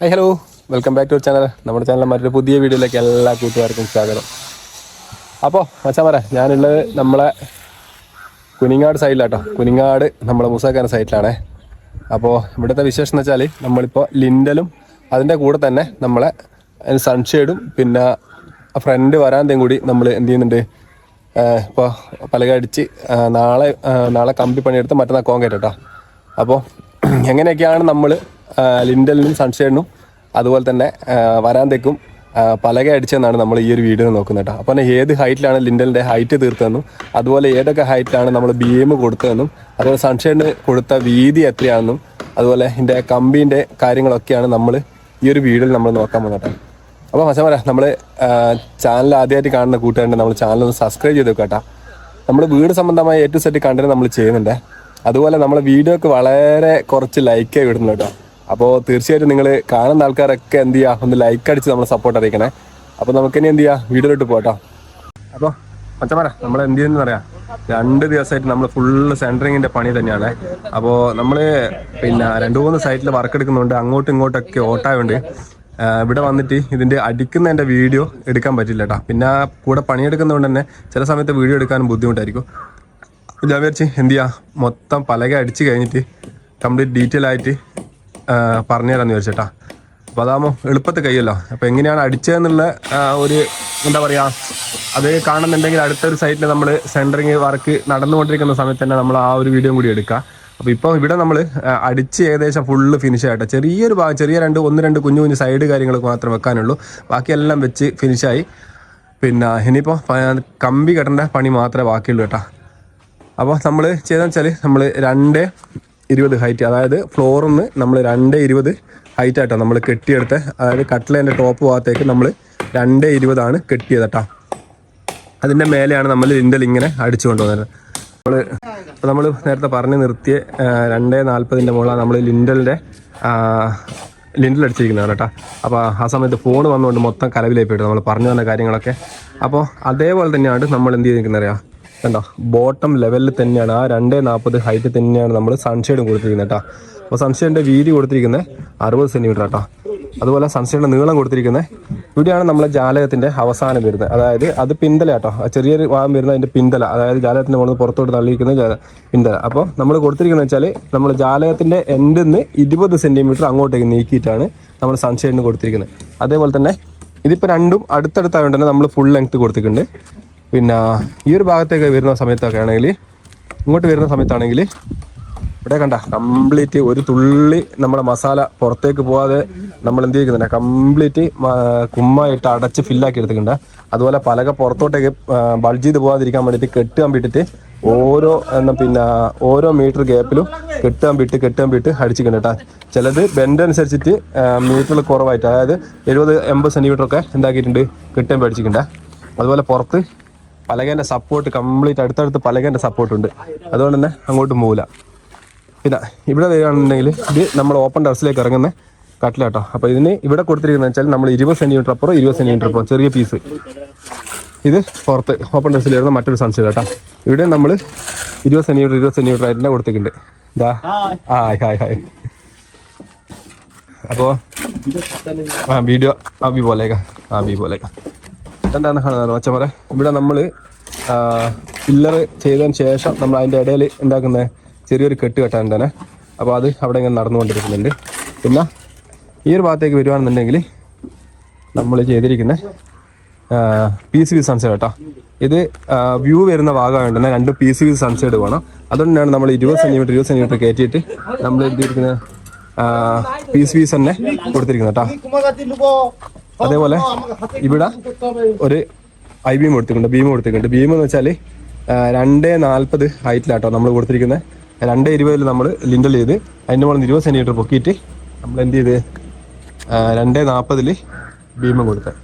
Hi hello welcome back to channel നമ്മുടെ ചാനലിലെ മറ്റൊരു പുതിയ വീഡിയോയിലേക്ക് എല്ലാ കൂട്ടുകാർക്കും സ്വാഗതം. അപ്പോൾ അച്ഛാ പറ ഞാനുള്ളത് നമ്മളെ കുനിങ്ങാട് സൈഡിലാട്ടോ കുനിങ്ങാട് നമ്മളെ മുസാക്കാന സൈറ്റിലാണ് അപ്പോൾ ഇവിടുത്തെ വിശേഷം എന്ന് വെച്ചാൽ നമ്മളിപ്പോൾ ലിൻഡലും അതിന്റെ കൂടെ തന്നെ നമ്മളെ സൺഷെയ്ഡും പിന്നെ ഫ്രണ്ട് വരാന്തയും കൂടി നമ്മൾ എന്ത് ചെയ്യുന്നുണ്ട്? ഇപ്പോൾ പലകടിച്ച് നാളെ നാളെ കമ്പി പണിയെടുത്ത് മറ്റന്നാൾ കോൺക്രീറ്റ് കേട്ടോ അപ്പോൾ എങ്ങനെയൊക്കെയാണ് നമ്മൾ ലിൻഡലിനും സൺഷൈനും അതുപോലെ തന്നെ വരാന്തയ്ക്കും പലക അടിച്ചെന്നാണ് നമ്മൾ ഈ ഒരു വീഡിയോ നോക്കുന്നത് കേട്ടോ. അപ്പോൾ ഏത് ഹൈറ്റിലാണ് ലിൻഡലിന്റെ ഹൈറ്റ് തീർത്തതെന്നും അതുപോലെ ഏതൊക്കെ ഹൈറ്റിലാണ് നമ്മൾ ബി എം കൊടുത്തതെന്നും അതുപോലെ സൺഷെയ്ഡിന് കൊടുത്ത വീതി എത്രയാണെന്നും അതുപോലെ ഇതിന്റെ കമ്പീന്റെ കാര്യങ്ങളൊക്കെയാണ് നമ്മൾ ഈ ഒരു വീഡിയോയിൽ നമ്മൾ നോക്കാൻ പോകുന്നത് അപ്പോൾ പക്ഷേ പറയാം നമ്മൾ ചാനൽ ആദ്യമായിട്ട് കാണുന്ന കൂട്ടുകാരുണ്ട് നമ്മൾ ചാനൽ ഒന്ന് സബ്സ്ക്രൈബ് ചെയ്ത് വെക്കാട്ടാ നമ്മൾ വീട് സംബന്ധമായ ഏറ്റവും സെറ്റ് കണ്ടന്റ് നമ്മൾ ചെയ്യുന്നുണ്ട്. അതുപോലെ നമ്മൾ വീഡിയോക്ക് വളരെ കുറച്ച് ലൈക്കേ വിടുന്നു കേട്ടോ. അപ്പോൾ തീർച്ചയായിട്ടും നിങ്ങൾ കാണുന്ന ആൾക്കാരൊക്കെ എന്ത് ചെയ്യുക ഒന്ന് ലൈക്ക് അടിച്ച് നമ്മളെ സപ്പോർട്ട് അറിയിക്കണേ. അപ്പോൾ നമുക്കിനി എന്ത് ചെയ്യുക വീഡിയോയിലോട്ട് പോകട്ടോ അപ്പോൾ മച്ചമാരെ നമ്മൾ എന്ത് ചെയ്യുന്നതെന്ന് പറയാം രണ്ട് ദിവസമായിട്ട് നമ്മൾ ഫുള്ള് സെന്ററിങ്ങിന്റെ പണി തന്നെയാണ്. അപ്പോൾ നമ്മൾ പിന്നെ രണ്ട് മൂന്ന് സൈറ്റിൽ വർക്ക് എടുക്കുന്നുണ്ട്. അങ്ങോട്ടും ഇങ്ങോട്ടൊക്കെ ഓട്ടായുണ്ട് ഇവിടെ വന്നിട്ട് ഇതിന്റെ അടിക്കുന്നതിന്റെ വീഡിയോ എടുക്കാൻ പറ്റില്ല കേട്ടോ പിന്നെ കൂടെ പണിയെടുക്കുന്നതുകൊണ്ട് തന്നെ ചില സമയത്ത് വീഡിയോ എടുക്കാനും ബുദ്ധിമുട്ടായിരിക്കും. ഞാൻ വിചാരിച്ച് എന്ത് ചെയ്യുക മൊത്തം പലക അടിച്ച് കഴിഞ്ഞിട്ട് കംപ്ലീറ്റ് ഡീറ്റെയിൽ ആയിട്ട് പറഞ്ഞു തരാമെന്ന് വിചാരിച്ചേട്ടാ. അപ്പോൾ അതാകുമ്പോൾ എളുപ്പത്തിൽ കഴിയല്ലോ. അപ്പോൾ എങ്ങനെയാണ് അടിച്ചതെന്നുള്ള ഒരു എന്താ പറയുക അത് കാണുന്നുണ്ടെങ്കിൽ അടുത്തൊരു സൈറ്റിൽ നമ്മൾ സെന്ററിങ് വർക്ക് നടന്നുകൊണ്ടിരിക്കുന്ന സമയത്ത് തന്നെ നമ്മൾ ആ ഒരു വീഡിയോ കൂടി എടുക്കുക അപ്പോൾ ഇപ്പോൾ ഇവിടെ നമ്മൾ അടിച്ച് ഏകദേശം ഫുള്ള് ഫിനിഷ് ആയിട്ട്. ചെറിയൊരു ഭാഗം ചെറിയ രണ്ട് ഒന്ന് രണ്ട് കുഞ്ഞു കുഞ്ഞു സൈഡ് കാര്യങ്ങളൊക്കെ മാത്രം വെക്കാനുള്ളൂ. ബാക്കിയെല്ലാം വെച്ച് ഫിനിഷായി പിന്നെ ഇനിയിപ്പോൾ കമ്പി കെട്ടേണ്ട പണി മാത്രമേ ബാക്കിയുള്ളൂ കേട്ടോ. അപ്പോൾ നമ്മൾ ചെയ്തെന്ന് വെച്ചാൽ നമ്മൾ രണ്ട് ഇരുപത് ഹൈറ്റ് അതായത് ഫ്ലോറിൽ നിന്ന് നമ്മൾ രണ്ട് ഇരുപത് ഹൈറ്റായിട്ടാണ് നമ്മൾ കെട്ടിയെടുത്ത്. അതായത് കട്ടിലേന്റെ ടോപ്പ് ഭാഗത്തേക്ക് നമ്മൾ രണ്ട് ഇരുപതാണ് കെട്ടിയത് കേട്ടോ അതിന്റെ മേലെയാണ് നമ്മൾ ലിൻഡൽ ഇങ്ങനെ അടിച്ചു കൊണ്ടുവന്നത്. നമ്മൾ നമ്മൾ നേരത്തെ പറഞ്ഞ് നിർത്തിയ രണ്ട് നാൽപ്പതിന്റെ മുകളിലാണ് നമ്മൾ ലിൻഡലിന്റെ ലിൻഡൽ അടിച്ചിരിക്കുന്നത് കേട്ടോ അപ്പോൾ ആ സമയത്ത് ഫോൺ വന്നുകൊണ്ട് മൊത്തം കലവിലായി പോയിട്ട് നമ്മൾ പറഞ്ഞു തന്ന കാര്യങ്ങളൊക്കെ. അപ്പോൾ അതേപോലെ തന്നെയാണ് നമ്മൾ എന്ത് ചെയ്തിരിക്കുന്നത് അറിയാം കണ്ടോ ബോട്ടം ലെവലിൽ തന്നെയാണ്. ആ രണ്ട് നാൽപ്പത് ഹൈറ്റ് തന്നെയാണ് നമ്മൾ സൺഷെയ്ഡും കൊടുത്തിരിക്കുന്നത് കേട്ടോ. അപ്പോൾ സൺഷെയ്ഡിന്റെ വീതി കൊടുത്തിരിക്കുന്നത് അറുപത് സെന്റിമീറ്റർ കേട്ടോ അതുപോലെ സൺഷെയ്ഡിന്റെ നീളം കൊടുത്തിരിക്കുന്നത് ഇവിടെയാണ് നമ്മളെ ജാലകത്തിന്റെ അവസാനം വരുന്നത്. അതായത് അത് പിന്തല കേട്ടോ ചെറിയൊരു ഭാഗം വരുന്ന അതിന്റെ പിന്തല. അതായത് ജാലകത്തിന്റെ മുകളിൽ പുറത്തോട്ട് തള്ളിയിരിക്കുന്ന പിന്തല. അപ്പോൾ നമ്മൾ കൊടുത്തിരിക്കുന്നത് വെച്ചാൽ നമ്മൾ ജാലകത്തിന്റെ എൻഡിൽ നിന്ന് ഇരുപത് സെന്റിമീറ്റർ അങ്ങോട്ടേക്ക് നീക്കിയിട്ടാണ് നമ്മൾ സൺഷെയ്ഡിന് കൊടുത്തിരിക്കുന്നത്. അതേപോലെ തന്നെ ഇതിപ്പോൾ രണ്ടും അടുത്തടുത്തായതുകൊണ്ട് തന്നെ നമ്മൾ ഫുൾ ലെങ്ത്ത് കൊടുത്തിട്ടുണ്ട്. പിന്നെ ഈ ഒരു ഭാഗത്തേക്ക് വരുന്ന സമയത്തൊക്കെ ആണെങ്കിൽ ഇങ്ങോട്ട് വരുന്ന സമയത്താണെങ്കിൽ ഇവിടെ കണ്ട കംപ്ലീറ്റ് ഒരു തുള്ളി നമ്മുടെ മസാല പുറത്തേക്ക് പോവാതെ നമ്മൾ എന്ത് ചെയ്യുന്നുണ്ട്? കംപ്ലീറ്റ് കുമ്മായിട്ട് അടച്ച് ഫില്ലാക്കി എടുത്തിട്ടുണ്ട്. അതുപോലെ പലക പുറത്തോട്ടേക്ക് ബൾജ് ചെയ്ത് പോകാതിരിക്കാൻ വേണ്ടിയിട്ട് കെട്ടുകാൻ വിട്ടിട്ട് ഓരോ എന്നാ പിന്നെ ഓരോ മീറ്റർ ഗ്യാപ്പിലും കെട്ടാൻ വിട്ട് കെട്ടാൻ വിട്ട് അടിച്ചിട്ടുണ്ട് കേട്ടോ ചിലത് ബെൻഡ് അനുസരിച്ചിട്ട് മീറ്ററിൽ കുറവായിട്ട് അതായത് എഴുപത് എൺപത് സെന്റിമീറ്റർ ഒക്കെ എന്താക്കിയിട്ടുണ്ട്? കെട്ടാൻ പേടിച്ചിട്ടുണ്ട് അതുപോലെ പുറത്ത് പലകേന്റെ സപ്പോർട്ട് കംപ്ലീറ്റ് അടുത്തടുത്ത് പലകേന്റെ സപ്പോർട്ട് ഉണ്ട്. അതുകൊണ്ട് തന്നെ അങ്ങോട്ട് പോകില്ല പിന്നെ ഇവിടെ വരികയാണെന്നുണ്ടെങ്കിൽ ഇത് നമ്മൾ ഓപ്പൺ ടെറസിലേക്ക് ഇറങ്ങുന്ന കട്ടിലാട്ടോ. അപ്പോൾ ഇതിന് ഇവിടെ കൊടുത്തിരിക്കുന്നത് വെച്ചാൽ നമ്മൾ ഇരുപത് സെന്റിമീറ്റർ അപ്പുറം ഇരുപത് സെന്റിമീറ്റർ അപ്പുറം ചെറിയ പീസ് ഇത് പുറത്ത് ഓപ്പൺ ടെറസിൽ വരുന്ന മറ്റൊരു സൺസെറ്റ് കേട്ടോ ഇവിടെ നമ്മൾ ഇരുപത് സെന്റിമീറ്റർ ഇരുപത് സെന്റിമീറ്റർ ആയിട്ട് കൊടുത്തിട്ടുണ്ട് ഇതാ. ആ ഹായ് ഹായ് അപ്പോൾ ആ വീഡിയോ ആ ബി പോലേക്കാം. ആ ബി പോലേക്കാം. എന്താണ് കാണുന്നത് മച്ചമറ ഇവിടെ നമ്മൾ പില്ലർ ചെയ്തതിന് ശേഷം നമ്മൾ അതിന്റെ ഇടയിൽ ഉണ്ടാക്കുന്ന ചെറിയൊരു കെട്ട് തന്നെ. അപ്പോൾ അത് അവിടെ ഇങ്ങനെ നടന്നുകൊണ്ടിരിക്കുന്നുണ്ട്. പിന്നെ ഈ ഒരു ഭാഗത്തേക്ക് വരുവാണെന്നുണ്ടെങ്കിൽ നമ്മൾ ചെയ്തിരിക്കുന്ന പി സി വി സൺസൈഡ് കേട്ടോ. ഇത് വ്യൂ വരുന്ന ഭാഗമായിട്ട് തന്നെ രണ്ട് പി സി വി സൺസൈഡ് വേണം. അതുകൊണ്ടാണ് നമ്മൾ ഇരുപത് സെന്റിമീറ്റർ ഇരുപത് സെന്റിമീറ്റർ കയറ്റിയിട്ട് നമ്മൾ എന്തിരിക്കുന്ന പി സി വി തന്നെ കൊടുത്തിരിക്കുന്നത് കേട്ടോ. അതേപോലെ ഇവിടെ ഒരു ഐ ബീം കൊടുത്തിട്ടുണ്ട് ബീം കൊടുത്തിട്ടുണ്ട്. ബീം എന്ന് വെച്ചാൽ രണ്ട് നാൽപ്പത് ഹൈറ്റിലാട്ടോ നമ്മൾ കൊടുത്തിരിക്കുന്നത് രണ്ട് ഇരുപതിൽ നമ്മൾ ലിൻഡൽ ചെയ്ത് അതിന്റെ മുകളിൽ ഇരുപത് സെന്റിമീറ്റർ പൊക്കിയിട്ട് നമ്മൾ എന്ത് ചെയ്ത് രണ്ട് നാൽപ്പതിൽ ബീമും സൺസൈഡ്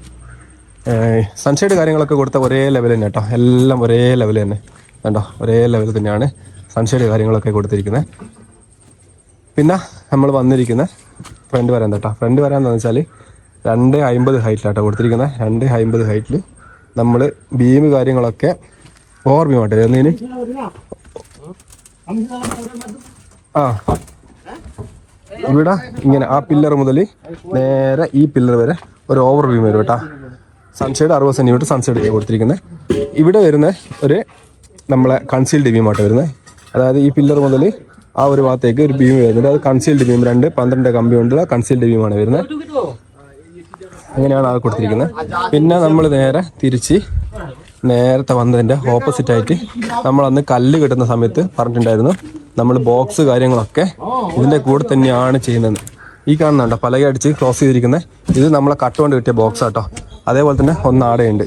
സൺഷെയ്ഡ് കാര്യങ്ങളൊക്കെ കൊടുത്ത ഒരേ ലെവൽ തന്നെ കേട്ടോ എല്ലാം ഒരേ ലെവൽ തന്നെ. കണ്ടോ? ഒരേ ലെവൽ തന്നെയാണ് സൺഷെയ്ഡ് കാര്യങ്ങളൊക്കെ കൊടുത്തിരിക്കുന്നത് പിന്നെ നമ്മൾ വന്നിരിക്കുന്ന ഫ്രണ്ട് വരാൻ കേട്ടോ ഫ്രണ്ട് വരാന്ന് വെച്ചാൽ രണ്ട് അമ്പത് ഹൈറ്റിലാട്ടോ കൊടുത്തിരിക്കുന്നത് രണ്ട് അമ്പത് ഹൈറ്റിൽ നമ്മൾ ബീം കാര്യങ്ങളൊക്കെ ആട്ടെ എന്നതിന് ആ. ഇവിടെ ഇങ്ങനെ ആ പില്ലർ മുതൽ നേരെ ഈ പില്ലർ വരെ ഒരു ഓവർ ബീം വരും കേട്ടോ. സൺസൈഡ് അറുപത് സെന്റിമീറ്റർ സൺസൈഡ് കൊടുത്തിരിക്കുന്നത് ഇവിടെ വരുന്ന ഒരു നമ്മളെ കൺസീൽഡ് ബീമായിട്ട് വരുന്നത് അതായത് ഈ പില്ലർ മുതൽ ആ ഒരു ഭാഗത്തേക്ക് ഒരു ബീം വരുന്നുണ്ട്. അത് കൺസീൽഡ് ബീം രണ്ട് പന്ത്രണ്ട് കമ്പി കൊണ്ടുള്ള കൺസീൽഡ് ബീമാണ് വരുന്നത് അങ്ങനെയാണ് ആൾ കൊടുത്തിരിക്കുന്നത്. പിന്നെ നമ്മൾ നേരെ തിരിച്ച് നേരത്തെ വന്നതിന്റെ ഓപ്പോസിറ്റ് ആയിട്ട് നമ്മൾ അന്ന് കല്ല് കിട്ടുന്ന സമയത്ത് പറഞ്ഞിട്ടുണ്ടായിരുന്നു. നമ്മൾ ബോക്സ് കാര്യങ്ങളൊക്കെ ഇതിന്റെ കൂടെ തന്നെയാണ് ചെയ്യുന്നത്. ഈ കാണുന്നുണ്ടോ പലക അടിച്ച് ക്ലോസ് ചെയ്തിരിക്കുന്നത് ഇത് നമ്മളെ കട്ട് കൊണ്ട് കിട്ടിയ ബോക്സ് ആട്ടോ. അതേപോലെ തന്നെ ഒന്ന് ആടെയുണ്ട്.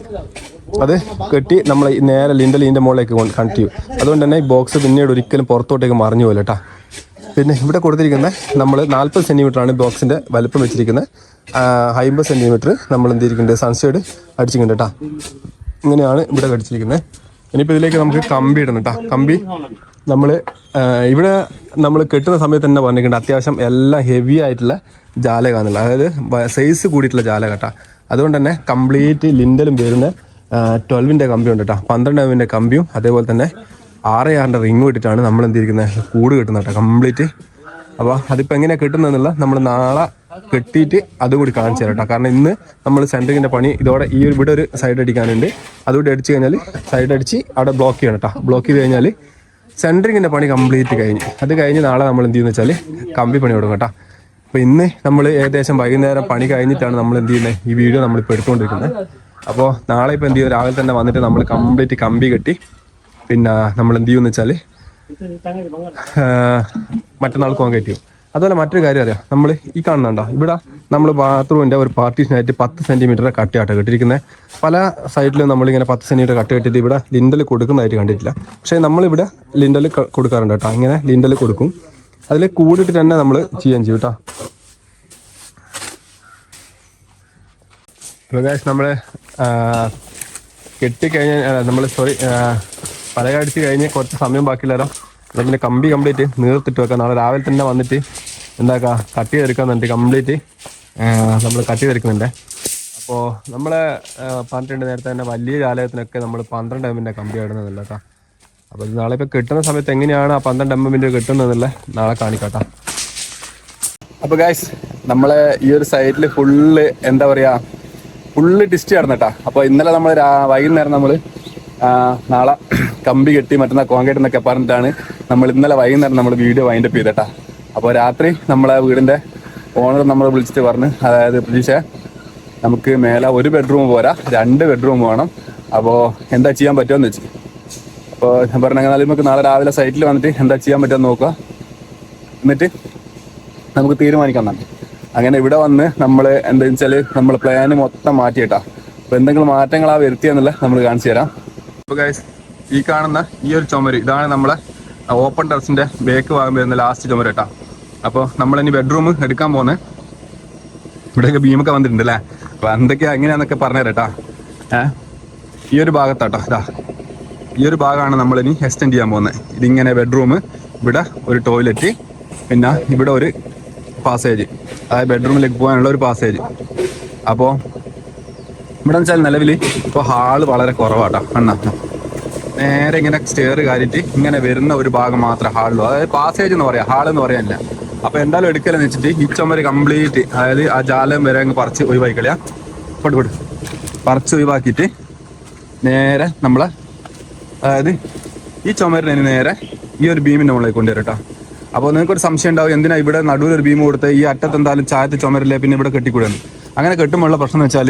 അത് കെട്ടി നമ്മൾ നേരെ ലിന്റെ ലീന്റെ മുകളിലേക്ക് കണക്ട് ചെയ്യും. അതുകൊണ്ട് തന്നെ ഈ ബോക്സ് പിന്നീട് ഒരിക്കലും പുറത്തോട്ടേക്ക് മറിഞ്ഞു പോലെ കേട്ടോ പിന്നെ ഇവിടെ കൊടുത്തിരിക്കുന്ന നമ്മൾ നാൽപ്പത് സെന്റിമീറ്ററാണ് ബോക്സിന്റെ വലുപ്പം വെച്ചിരിക്കുന്നത്. അമ്പത് സെന്റിമീറ്റർ നമ്മൾ എന്ത് ചെയ്തിരിക്കുന്നുണ്ട്? സൺസൈഡ് അടിച്ചിട്ടുണ്ട് കേട്ടോ. ഇങ്ങനെയാണ് ഇവിടെ കടിച്ചിരിക്കുന്നത് ഇനിയിപ്പോൾ ഇതിലേക്ക് നമുക്ക് കമ്പി ഇടണം കേട്ടോ. കമ്പി നമ്മൾ ഇവിടെ നമ്മൾ കെട്ടുന്ന സമയത്ത് തന്നെ പറഞ്ഞിട്ടുണ്ട് അത്യാവശ്യം എല്ലാം ഹെവി ആയിട്ടുള്ള ജാലകാന്നുള്ളത് അതായത് സൈസ് കൂടിയിട്ടുള്ള ജാലക കേട്ടോ. അതുകൊണ്ട് തന്നെ കംപ്ലീറ്റ് ലിൻഡലും വരുന്ന ട്വൽവിന്റെ കമ്പി ഉണ്ട് കേട്ടോ. പന്ത്രണ്ട് എമ്മിന്റെ കമ്പിയും അതേപോലെ തന്നെ ആറ് ആറിന്റെ റിങ് ഇട്ടിട്ടാണ് നമ്മൾ എന്തിരിക്കുന്നത് കൂട് കെട്ടുന്നത് കേട്ടോ കംപ്ലീറ്റ് അപ്പോൾ അതിപ്പോൾ എങ്ങനെയാണ് കിട്ടുന്നതെന്നുള്ള നമ്മൾ നാളെ കെട്ടിയിട്ട് അതുകൂടി കാണിച്ചു തരാം കേട്ടോ. കാരണം ഇന്ന് നമ്മൾ സെന്ററിങ്ങിന്റെ പണി ഇതോടെ ഈ ഒരു ഇവിടെ ഒരു സൈഡ് അടിക്കാനുണ്ട്. അതുകൂടി അടിച്ചു കഴിഞ്ഞാൽ സൈഡ് അടിച്ച് അവിടെ ബ്ലോക്ക് ചെയ്യണം കേട്ടോ. ബ്ലോക്ക് ചെയ്ത് കഴിഞ്ഞാൽ സെന്ററിങ്ങിന്റെ പണി കംപ്ലീറ്റ് കഴിഞ്ഞ്. അത് കഴിഞ്ഞ് നാളെ നമ്മൾ എന്ത് ചെയ്യുന്നത് വെച്ചാൽ കമ്പി പണി കൊടുക്കും കേട്ടോ. അപ്പോൾ ഇന്ന് നമ്മൾ ഏകദേശം വൈകുന്നേരം പണി കഴിഞ്ഞിട്ടാണ് നമ്മൾ എന്ത് ചെയ്യുന്നത്? ഈ വീഡിയോ നമ്മളിപ്പോൾ എടുത്തുകൊണ്ടിരിക്കുന്നത്. അപ്പോൾ നാളെ ഇപ്പോൾ എന്ത് ചെയ്യും രാവിലെ തന്നെ വന്നിട്ട് നമ്മൾ കംപ്ലീറ്റ് കമ്പി കെട്ടി പിന്നെ നമ്മൾ എന്ത് ചെയ്യുമെന്ന് വെച്ചാൽ മറ്റന്നാൾ കോൺക്രീറ്റ് ചെയ്യും. അതുപോലെ മറ്റൊരു കാര്യം അറിയാം? നമ്മൾ ഈ കാണുന്നുണ്ടോ ഇവിടെ നമ്മൾ ബാത്റൂമിന്റെ ഒരു പാർട്ടീഷനായിട്ട് പത്ത് സെന്റിമീറ്റർ കട്ടിയാട്ടോ കെട്ടിയിരിക്കുന്നത് പല സൈഡിലും നമ്മളിങ്ങനെ പത്ത് സെന്റിമീറ്റർ കട്ട് കെട്ടിയിട്ട് ഇവിടെ ലിൻഡൽ കൊടുക്കുന്നതായിട്ട് കണ്ടിട്ടില്ല. പക്ഷേ നമ്മളിവിടെ ലിൻഡൽ കൊടുക്കാറുണ്ട് കേട്ടോ. ഇങ്ങനെ ലിൻഡൽ കൊടുക്കും. അതിൽ കൂടിയിട്ട് തന്നെ നമ്മൾ ചെയ്യാൻ ചെയ്യും കേട്ടോ. പ്രകാശ് നമ്മൾ കെട്ടിക്കഴിഞ്ഞാൽ നമ്മൾ സോറി പലകടിച്ച് കഴിഞ്ഞ് കുറച്ച് സമയം ബാക്കിയില്ലല്ലോ പിന്നെ കമ്പി കംപ്ലീറ്റ് നീർത്തിട്ട് വെക്കാം. നാളെ രാവിലെ തന്നെ വന്നിട്ട് എന്താക്കാ? കട്ട് ചെയ്തെടുക്കാന്നുണ്ട് കംപ്ലീറ്റ് നമ്മൾ കട്ട് ചെയ്തെടുക്കുന്നുണ്ട്. അപ്പോൾ നമ്മൾ പറഞ്ഞിട്ടുണ്ട് നേരത്തെ തന്നെ വലിയ ജാലകത്തിനൊക്കെ നമ്മൾ പന്ത്രണ്ട് എമ്മിന്റെ കമ്പി ഇടുന്നതല്ല കേട്ടോ അപ്പോൾ നാളെ ഇപ്പോൾ കിട്ടുന്ന സമയത്ത് എങ്ങനെയാണ് ആ പന്ത്രണ്ട് എമ്മിന്റെ കിട്ടുന്നതല്ലേ നാളെ കാണിക്കാട്ടോ. അപ്പോൾ ഗായ്സ് നമ്മൾ ഈ ഒരു സൈഡിൽ ഫുള്ള് എന്താ പറയുക ഫുള്ള് ടിസ്റ്റ് നടന്നിട്ടാ. അപ്പോൾ ഇന്നലെ നമ്മൾ വൈകുന്നേരം നമ്മൾ നാളെ കമ്പി കെട്ടി മറ്റന്നാൾ കോൺക്രീറ്റ് എന്നൊക്കെ പറഞ്ഞിട്ടാണ് നമ്മൾ ഇന്നലെ വൈകുന്നേരം നമ്മൾ വീഡിയോ വൈൻഡപ്പ് ചെയ്തട്ടാ. അപ്പോൾ രാത്രി നമ്മളെ വീടിന്റെ ഓണർ നമ്മളെ വിളിച്ചിട്ട് പറഞ്ഞു അതായത് പ്രതീക്ഷ നമുക്ക് മേലെ ഒരു ബെഡ്റൂം പോരാ രണ്ട് ബെഡ്റൂം വേണം. അപ്പോൾ എന്താ ചെയ്യാൻ പറ്റുമെന്ന് വെച്ച്. അപ്പോൾ ഞാൻ പറഞ്ഞാൽ നമുക്ക് നാളെ രാവിലെ സൈറ്റിൽ വന്നിട്ട് എന്താ ചെയ്യാൻ പറ്റുമെന്ന് നോക്കുക. എന്നിട്ട് നമുക്ക് തീരുമാനിക്കാം തന്നെ അങ്ങനെ ഇവിടെ വന്ന് നമ്മൾ എന്താ വെച്ചാൽ നമ്മൾ പ്ലാന് മൊത്തം മാറ്റിയിട്ടാ. അപ്പോൾ എന്തെങ്കിലും മാറ്റങ്ങളാ വരുത്തിയെന്നുള്ള നമ്മൾ കാണിച്ചു തരാം. അപ്പോൾ ഗൈസ് ഈ കാണുന്ന ഈ ഒരു ചുമര് ഇതാണ് നമ്മളെ ഓപ്പൺ ടെറസിന്റെ ബേക്ക് ഭാഗം വരുന്ന ലാസ്റ്റ് ചുമര് കേട്ടാ. അപ്പോൾ നമ്മൾ ഇനി ബെഡ്റൂം എടുക്കാൻ പോകുന്നത് ഇവിടെയൊക്കെ ബീമൊക്കെ വന്നിട്ടുണ്ട് അല്ലേ അപ്പൊ എന്തൊക്കെയാ എങ്ങനെയാന്നൊക്കെ പറഞ്ഞുതരാട്ടാ. ഏഹ് ഈ ഒരു ഭാഗത്താട്ടോ ഇതാ ഈ ഒരു ഭാഗമാണ് നമ്മൾ ഇനി എക്സ്റ്റെൻഡ് ചെയ്യാൻ പോകുന്നത് ഇതിങ്ങനെ ബെഡ്റൂം ഇവിടെ ഒരു ടോയ്ലറ്റ് പിന്നെ ഇവിടെ ഒരു പാസേജ് അതായത് ബെഡ്റൂമിലേക്ക് പോകാനുള്ള ഒരു പാസേജ് അപ്പോൾ ഇവിടെ വെച്ചാൽ നിലവിൽ ഇപ്പോൾ ഹാൾ വളരെ കുറവാട്ടോ അണ്ണ നേരെ ഇങ്ങനെ സ്റ്റെയർ കാര്യിട്ട് ഇങ്ങനെ വരുന്ന ഒരു ഭാഗം മാത്രമേ ഹാളിലുള്ളൂ അതായത് പാസേജ് എന്ന് പറയാം ഹാളെന്ന് എന്ന് പറയാനില്ല. അപ്പോൾ എന്തായാലും എടുക്കലെന്ന് വെച്ചിട്ട് ഈ ചുമര് കംപ്ലീറ്റ് അതായത് ആ ജാലം വരെ അങ്ങ് പറിച്ച് ഒഴിവാക്കിക്കളയാ. പൊട്ട് പൊട്ട്. പറിച്ച് ഒഴിവാക്കിയിട്ട് നേരെ നമ്മളെ അതായത് ഈ ചുമരിന് നേരെ ഈ ഒരു ബീമിന്റെ മുകളിൽ കൊണ്ടുവരും കേട്ടോ. അപ്പോൾ നിങ്ങൾക്ക് ഒരു സംശയം ഉണ്ടാവും എന്തിനാ ഇവിടെ നടുവിൽ ഒരു ബീം കൊടുത്ത് ഈ അറ്റത്ത് എന്തായാലും ചായത്ത് ചുമരില്ലേ? പിന്നെ ഇവിടെ കെട്ടിക്കൂടുന്നു. അങ്ങനെ കെട്ടുമ്പോഴുള്ള പ്രശ്നം എന്ന് വെച്ചാൽ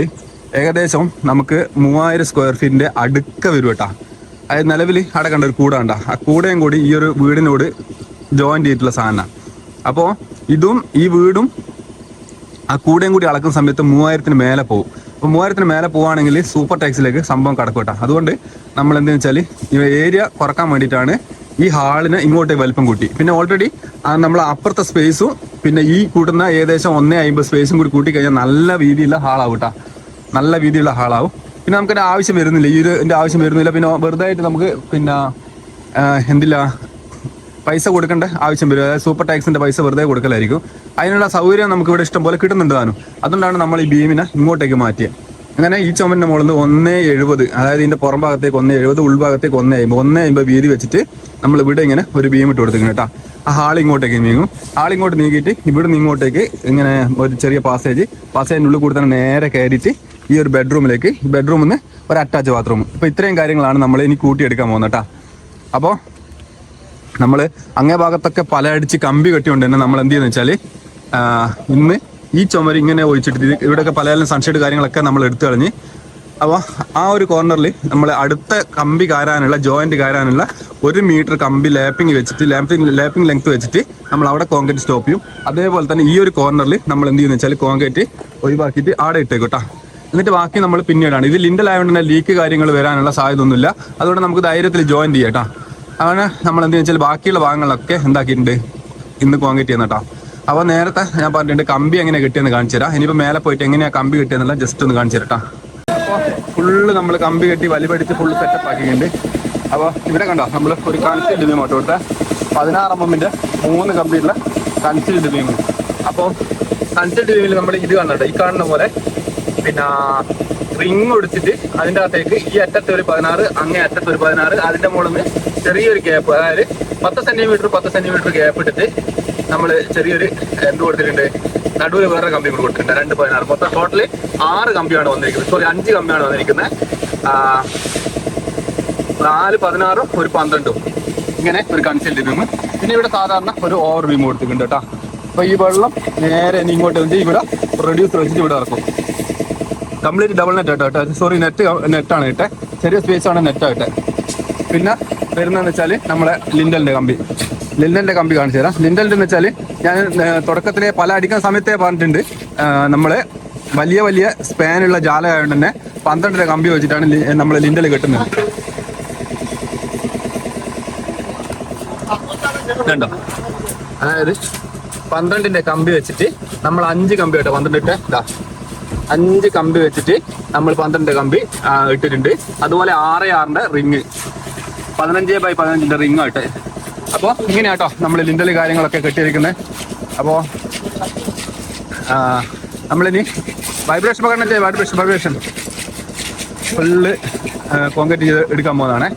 ഏകദേശം നമുക്ക് മൂവായിരം സ്ക്വയർ ഫീറ്റിന്റെ അടുക്ക വരും കേട്ടാ. അതായത് നിലവിൽ അവിടെ കണ്ട ഒരു കൂട കണ്ട ആ കൂടയും കൂടി ഈ ഒരു വീടിനോട് ജോയിന്റ് ചെയ്തിട്ടുള്ള സാധനമാണ്. അപ്പോൾ ഇതും ഈ വീടും ആ കൂടെയും കൂടി അളക്കുന്ന സമയത്ത് മൂവായിരത്തിന് മേലെ പോകും അപ്പോൾ മൂവായിരത്തിന് മേലെ പോവുകയാണെങ്കിൽ സൂപ്പർ ടാക്സിലേക്ക് സംഭവം കടക്കും കേട്ടോ. അതുകൊണ്ട് നമ്മൾ എന്താണെന്ന് വെച്ചാൽ ഈ ഏരിയ കുറയ്ക്കാൻ വേണ്ടിയിട്ടാണ് ഈ ഹാളിന് ഇങ്ങോട്ട് വലിപ്പം കൂട്ടി. പിന്നെ ഓൾറെഡി നമ്മൾ അപ്പുറത്തെ സ്പേസും പിന്നെ ഈ കൂട്ടുന്ന ഏകദേശം ഒന്നേ അമ്പത് സ്പേസും കൂടി കൂട്ടി കഴിഞ്ഞാൽ നല്ല രീതിയിലുള്ള ഹാളാവും കേട്ടോ. നല്ല രീതിയിലുള്ള ഹാളാവും. പിന്നെ നമുക്കൊരു ആവശ്യം വരുന്നില്ല. ഈ ഒരു ആവശ്യം വരുന്നില്ല. പിന്നെ വെറുതെ ആയിട്ട് നമുക്ക് പിന്നെ എന്തില്ല പൈസ കൊടുക്കേണ്ട ആവശ്യം വരും. അതായത് സൂപ്പർ ടാക്സിന്റെ പൈസ വെറുതെ കൊടുക്കലായിരിക്കും. അതിനുള്ള സൗകര്യം നമുക്ക് ഇവിടെ ഇഷ്ടം പോലെ കിട്ടുന്നുണ്ട് താനും. അതുകൊണ്ടാണ് നമ്മൾ ഈ ബീമിനെ ഇങ്ങോട്ടേക്ക് മാറ്റിയത് അങ്ങനെ ഈ ചുമന്റെ മുകളിൽ നിന്ന് ഒന്നേ എഴുപത് അതായത് ഇതിന്റെ പുറം ഭാഗത്തേക്ക് ഒന്നേ എഴുപത് ഉൾഭാഗത്തേക്ക് ഒന്നേ അമ്പത് ഒന്നേ അമ്പത് വീതി വെച്ചിട്ട് നമ്മൾ ഇവിടെ ഇങ്ങനെ ഒരു ബീം ഇട്ട് കൊടുത്തിരിക്കണം കേട്ടോ. ആ ഹാൾ ഇങ്ങോട്ടേക്ക് നീങ്ങും. ഹാൾ ഇങ്ങോട്ട് നീങ്ങിയിട്ട് ഇവിടെ നിന്ന് ഇങ്ങോട്ടേക്ക് ഇങ്ങനെ ഒരു ചെറിയ പാസേജ് പാസേജിനുള്ളിൽ കൂടി തന്നെ നേരെ കയറിയിട്ട് ഈ ഒരു ബെഡ്റൂമിലേക്ക് ബെഡ്റൂമിൽ നിന്ന് ഒരു അറ്റാച്ച് ബാത്റൂം അപ്പോൾ ഇത്രയും കാര്യങ്ങളാണ് നമ്മൾ ഇനി കൂട്ടിയെടുക്കാൻ പോകുന്നത് കേട്ടോ. അപ്പോൾ നമ്മൾ അങ്ങേ ഭാഗത്തൊക്കെ പല അടിച്ച് കമ്പി കെട്ടിയുണ്ട് തന്നെ നമ്മൾ എന്ത് ചെയ്യുന്ന വെച്ചാൽ ഇന്ന് ഈ ചുമര് ഇങ്ങനെ ഒഴിച്ചിട്ട് ഇവിടെയൊക്കെ പല സൺഷെയ്ഡ് കാര്യങ്ങളൊക്കെ നമ്മൾ എടുത്തു കളഞ്ഞ് അപ്പോൾ ആ ഒരു കോർണറിൽ നമ്മൾ അടുത്ത കമ്പി കാരാനുള്ള ജോയിന്റ് കാരാനുള്ള ഒരു മീറ്റർ കമ്പി ലാപ്പിംഗ് വെച്ചിട്ട് ലാപ്പിംഗ് ലാപ്പിംഗ് ലെങ്ത് വെച്ചിട്ട് നമ്മൾ അവിടെ കോൺക്രീറ്റ് സ്റ്റോപ്പ് ചെയ്യും. അതേപോലെ തന്നെ ഈ ഒരു കോർണറിൽ നമ്മൾ എന്ത് ചെയ്യുന്ന വെച്ചാൽ കോൺക്രീറ്റ് ഒഴിവാക്കിയിട്ട് ആടെ ഇട്ടേക്കോട്ടാ എന്നിട്ട് ബാക്കി നമ്മൾ പിന്നീടാണ്. ഇത് ലിൻഡൽ ആയതുകൊണ്ട് തന്നെ ലീക്ക് കാര്യങ്ങൾ വരാനുള്ള സാധ്യത ഒന്നുമില്ല. അതുകൊണ്ട് നമുക്ക് ധൈര്യത്തിൽ ജോയിൻ ചെയ്യാം അങ്ങനെ നമ്മൾ എന്ത് വെച്ചാൽ ബാക്കിയുള്ള ഭാഗങ്ങളൊക്കെ എന്താക്കിയിട്ടുണ്ട്? ഇന്ന് കോൺക്രീറ്റ് ചെയ്യുന്ന കേട്ടോ. അപ്പോൾ നേരത്തെ ഞാൻ പറഞ്ഞിട്ടുണ്ട് കമ്പി എങ്ങനെ കിട്ടിയെന്ന് കാണിച്ചു തരാം. ഇനിയിപ്പോൾ മേലെ പോയിട്ട് എങ്ങനെയാ കമ്പി കിട്ടിയെന്നുള്ള ജസ്റ്റ് ഒന്ന് കാണിച്ചു തരട്ടാ അപ്പോൾ ഫുള്ള് നമ്മൾ കമ്പി കെട്ടി വലിപടിച്ച് ഫുള്ള് സെറ്റപ്പ് ആക്കിയിട്ടുണ്ട്. അപ്പോൾ ഇവിടെ കണ്ടോ നമ്മൾ ഒരു കൺസിൽ ബീം ഓട്ടോ കൊടുത്ത. പതിനാറ് എം എമ്മിന്റെ മൂന്ന് കമ്പിയുള്ള കൺസിൽ ബീം അപ്പോൾ കൺസിൽ ഡിമിയിൽ നമ്മൾ ഇത് കണ്ടോ ഈ കാണുന്ന പോലെ. പിന്നെ റിങ് ഒടിച്ചിട്ട് അതിന്റെ അകത്തേക്ക് ഈ അറ്റത്ത് ഒരു പതിനാറ് അങ്ങേ അറ്റത്ത് ഒരു പതിനാറ് അതിന്റെ മുകളിൽ നിന്ന് ചെറിയൊരു ഗ്യാപ്പ് അതായത് പത്ത് സെന്റിമീറ്റർ പത്ത് സെന്റിമീറ്റർ ഗ്യാപ്പ് ഇട്ടിട്ട് നമ്മൾ ചെറിയൊരു എന്ത് കൊടുത്തിട്ടുണ്ട്. നടുവിൽ വേറെ കമ്പി കൂടി കൊടുത്തിട്ടുണ്ട്. രണ്ട് പതിനാറ്. മൊത്തം ടോട്ടൽ ആറ് കമ്പിയാണ് വന്നിരിക്കുന്നത്. സോറി അഞ്ച് കമ്പിയാണ് വന്നിരിക്കുന്നത്. നാല് പതിനാറും ഒരു പന്ത്രണ്ടും. ഇങ്ങനെ ഒരു കൺസെൽറ്റ് ബീം പിന്നെ ഇവിടെ സാധാരണ ഒരു ഓവർ ബീം കൊടുത്തിട്ടുണ്ട് കേട്ടോ. അപ്പോൾ ഈ വെള്ളം നേരെ ഇനി ഇങ്ങോട്ട് ഇവിടെ റെഡ്യൂസർ വെച്ചിട്ട് ഇവിടെ ഇറക്കും. കംപ്ലീറ്റ് ഡബിൾ നെറ്റ് കേട്ടോ. സോറി നെറ്റ് നെറ്റാണ് കേട്ടെ ചെറിയ സ്പേസ് ആണ് നെറ്റ് ആട്ടെ പിന്നെ വരുന്നതെന്ന് വെച്ചാൽ നമ്മളെ ലിൻഡലിന്റെ കമ്പി. ലിൻഡലിന്റെ കമ്പി കാണിച്ചു തരാം. ലിൻഡലിന്റെ എന്ന് വെച്ചാൽ ഞാൻ തുടക്കത്തിലെ പല അടിക്കുന്ന സമയത്തെ പറഞ്ഞിട്ടുണ്ട്. നമ്മൾ വലിയ വലിയ സ്പാനുള്ള ജാലമായതുകൊണ്ട് തന്നെ പന്ത്രണ്ടര കമ്പി വെച്ചിട്ടാണ് നമ്മൾ ലിൻഡൽ കെട്ടുന്നത്. കണ്ടോ? അതായത് പന്ത്രണ്ടിന്റെ കമ്പി വെച്ചിട്ട് നമ്മൾ അഞ്ച് കമ്പി കേട്ടോ പന്ത്രണ്ട് ഇട്ട്. ഇതാ അഞ്ച് കമ്പി വെച്ചിട്ട് നമ്മൾ പന്ത്രണ്ട് കമ്പി ഇട്ടിട്ടുണ്ട്. അതുപോലെ ആറ് ആറിന്റെ റിങ്. പതിനഞ്ച് ബൈ പതിനഞ്ചിന്റെ റിങ് ആയിട്ട് അപ്പോൾ ഇങ്ങനെയാട്ടോ നമ്മൾ ലിൻഡൽ കാര്യങ്ങളൊക്കെ കെട്ടിയിരിക്കുന്നത് അപ്പോൾ നമ്മളിനി വൈബ്രേഷൻ പകരണം ചെയ്യാം വൈബ്രേഷൻ വൈബ്രേഷൻ ഫുള്ള് കോൺക്രീറ്റ് ചെയ്ത് എടുക്കാൻ പോകുന്നതാണ്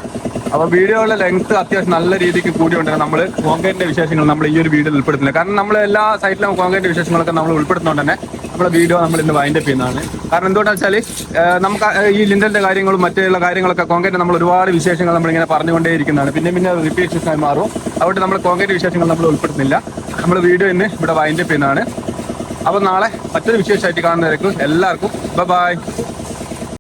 അപ്പോൾ വീഡിയോയുടെ ലെങ്ത് അത്യാവശ്യം നല്ല രീതിക്ക് കൂടിയുണ്ട് നമ്മൾ കോങ്കേറ്റിന്റെ വിശേഷങ്ങൾ നമ്മൾ ഈ ഒരു വീഡിയോയിൽ ഉൾപ്പെടുത്തുന്നില്ല. കാരണം നമ്മൾ എല്ലാ സൈറ്റിലും കോൺക്രീറ്റ് വിശേഷങ്ങളൊക്കെ നമ്മൾ ഉൾപ്പെടുത്തുന്നതുകൊണ്ട് തന്നെ. നമ്മുടെ വീഡിയോ നമ്മൾ ഇന്ന് വൈൻഡപ്പ് ചെയ്യുന്നതാണ്. കാരണം എന്തുകൊണ്ടാണെന്ന് വെച്ചാൽ നമുക്ക് ഈ ലിൻഡലിന്റെ കാര്യങ്ങളും മറ്റുള്ള കാര്യങ്ങളൊക്കെ കോങ്കേറ്റ് നമ്മൾ ഒരുപാട് വിശേഷങ്ങൾ നമ്മൾ ഇങ്ങനെ നമ്മളിങ്ങനെ പറഞ്ഞുകൊണ്ടേയിരിക്കുന്നതാണ് പിന്നെ പിന്നെ റിപ്പീറ്റ് ആയി മാറും. അതുകൊണ്ട് നമ്മൾ കോങ്കേറ്റ് വിശേഷങ്ങൾ നമ്മൾ ഉൾപ്പെടുത്തുന്നില്ല. നമ്മൾ വീഡിയോ ഇന്ന് ഇവിടെ വൈൻഡപ്പ് ചെയ്യുന്നതാണ്. അപ്പോൾ നാളെ മറ്റൊരു വിശേഷമായിട്ട് കാണുന്നവരേക്കും എല്ലാവർക്കും ബൈ